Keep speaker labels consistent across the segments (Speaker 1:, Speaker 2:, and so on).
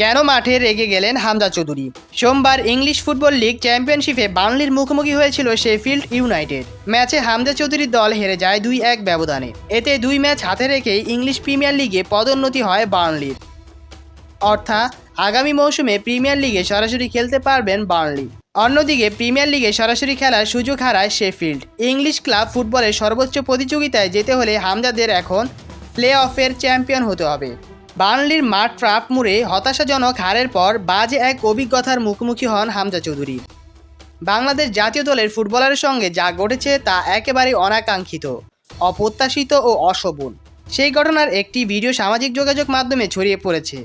Speaker 1: কেন মাঠে রেগে গেলেন হামজা চৌধুরী? সোমবার ইংলিশ ফুটবল লিগ চ্যাম্পিয়নশিপে বার্নলির মুখোমুখি হয়েছিল শেফিল্ড ইউনাইটেড। ম্যাচে হামজা চৌধুরীর দল হেরে যায় দুই এক ব্যবধানে। এতে দুই ম্যাচ হাতে রেখেই ইংলিশ প্রিমিয়ার লিগে পদোন্নতি হয় বার্নলির। অর্থাৎ আগামী মৌসুমে প্রিমিয়ার লিগে সরাসরি খেলতে পারবেন বার্নলি। অন্যদিকে প্রিমিয়ার লিগে সরাসরি খেলার সুযোগ হারায় শেফিল্ড। ইংলিশ ক্লাব ফুটবলের সর্বোচ্চ প্রতিযোগিতায় যেতে হলে হামজাদের এখন প্লে অফের চ্যাম্পিয়ন হতে হবে। বার্নলির মাঠ ট্রাপ মুড়ে হতাশাজনক হারের পর বাজে এক অভিজ্ঞতার মুখোমুখি হন হামজা চৌধুরী। বাংলাদেশ জাতীয় দলের ফুটবলারের সঙ্গে যা ঘটেছে তা একেবারে অনাকাঙ্ক্ষিত, অপ্রত্যাশিত ও অশোভন। সেই ঘটনার একটি ভিডিও সামাজিক যোগাযোগ মাধ্যমে ছড়িয়ে পড়েছে।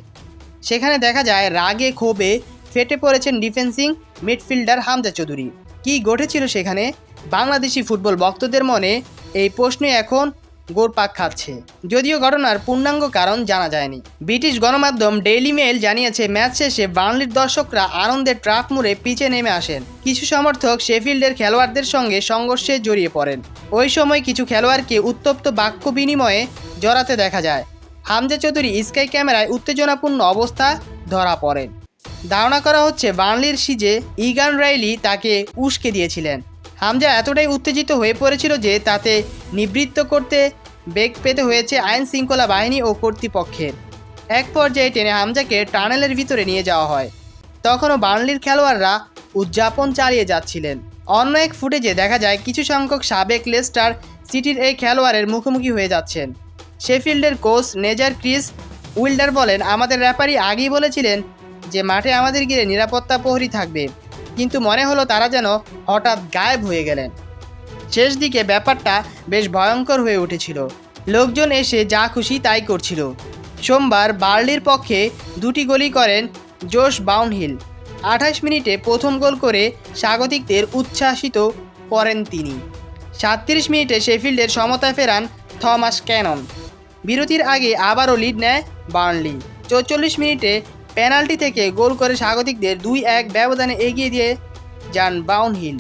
Speaker 1: সেখানে দেখা যায়, রাগে ক্ষোভে ফেটে পড়েছেন ডিফেন্সিং মিডফিল্ডার হামজা চৌধুরী। কী ঘটেছিল সেখানে? বাংলাদেশি ফুটবল ভক্তদের মনে এই প্রশ্নে এখন গোরপাক খাচ্ছে। যদিও ঘটনার পূর্ণাঙ্গ কারণ জানা যায়নি। ব্রিটিশ গণমাধ্যম ডেইলি মেল জানিয়েছে, ম্যাচ শেষে বার্নলির দর্শকরা আনন্দের ট্রাক মুড়ে পিছে নেমে আসেন। কিছু সমর্থক শেফিল্ডের খেলোয়াড়দের সঙ্গে সংঘর্ষে জড়িয়ে পড়েন। ওই সময় কিছু খেলোয়াড়কে উত্তপ্ত বাক্য বিনিময়ে জড়াতে দেখা যায়। হামজা চৌধুরী স্কাই ক্যামেরায় উত্তেজনাপূর্ণ অবস্থা ধরা পড়েন। ধারণা করা হচ্ছে, বার্নলির সিজে ইগান রাইলি তাকে উস্কে দিয়েছিলেন। হামজা এতটাই উত্তেজিত হয়ে পড়েছিল যে তাতে নিবৃত্ত করতে বেগ পেতে হয়েছে আইন শৃঙ্খলা বাহিনী ও কর্তৃপক্ষের। এক পর্যায়ে টেনে হামজাকে টানেলের ভিতরে নিয়ে যাওয়া হয়। তখনও বার্নলির খেলোয়াড়রা উদযাপন চালিয়ে যাচ্ছিলেন। অন্য এক ফুটেজে দেখা যায় কিছু সংখ্যক সাবেক লেস্টার সিটির এই খেলোয়াড়ের মুখোমুখি হয়ে যাচ্ছেন। শেফিল্ডের কোচ নেজার ক্রিস উইল্ডার বলেন, আমাদের র্যাপারি আগেই বলেছিলেন যে মাঠে আমাদের গিয়ে নিরাপত্তা প্রহরী থাকবে। কিন্তু মনে হলো তারা যেন হঠাৎ গায়েব হয়ে গেলেন। শেষ দিকে ব্যাপারটা বেশ ভয়ঙ্কর হয়ে উঠেছিল। লোকজন এসে যা খুশি তাই করছিল। সোমবার বার্লির পক্ষে দুটি গোলই করেন জোশ বাউনহিল। আঠাশ মিনিটে প্রথম গোল করে স্বাগতিকদের উচ্ছ্বাসিত করেন তিনি। সাতত্রিশ মিনিটে শেফিল্ডের সমতায় ফেরান থমাস ক্যানন। বিরতির আগে আবারও লিড নেয় বার্নলি। চৌচল্লিশ মিনিটে পেনাল্টি থেকে গোল করে স্বাগতিকদের দুই এক ব্যবধানে এগিয়ে দিয়ে যান বাউনহিল।